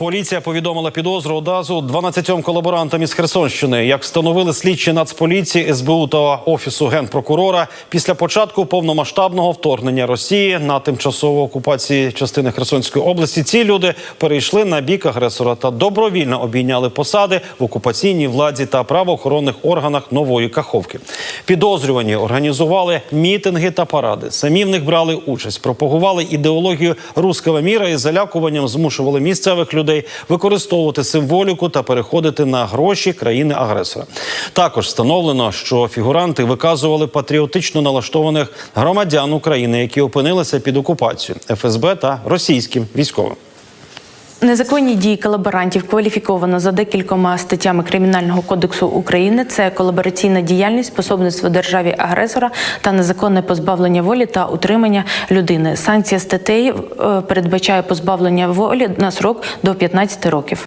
Поліція повідомила підозру одразу 12 колаборантам із Херсонщини. Як встановили слідчі Нацполіції, СБУ та офісу генпрокурора після початку повномасштабного вторгнення Росії на тимчасову окупації частини Херсонської області. Ці люди перейшли на бік агресора та добровільно обійняли посади в окупаційній владі та правоохоронних органах нової Каховки. Підозрювані організували мітинги та паради. Самі в них брали участь, пропагували ідеологію руского міра і залякуванням змушували місцевих людей використовувати символіку та переходити на гроші країни-агресора. Також встановлено, що фігуранти виказували патріотично налаштованих громадян України, які опинилися під окупацією ФСБ та російським військовим. Незаконні дії колаборантів кваліфіковано за декількома статтями Кримінального кодексу України. Це колабораційна діяльність, пособництво державі агресора та незаконне позбавлення волі та утримання людини. Санкція статей е, передбачає позбавлення волі на срок до 15 років.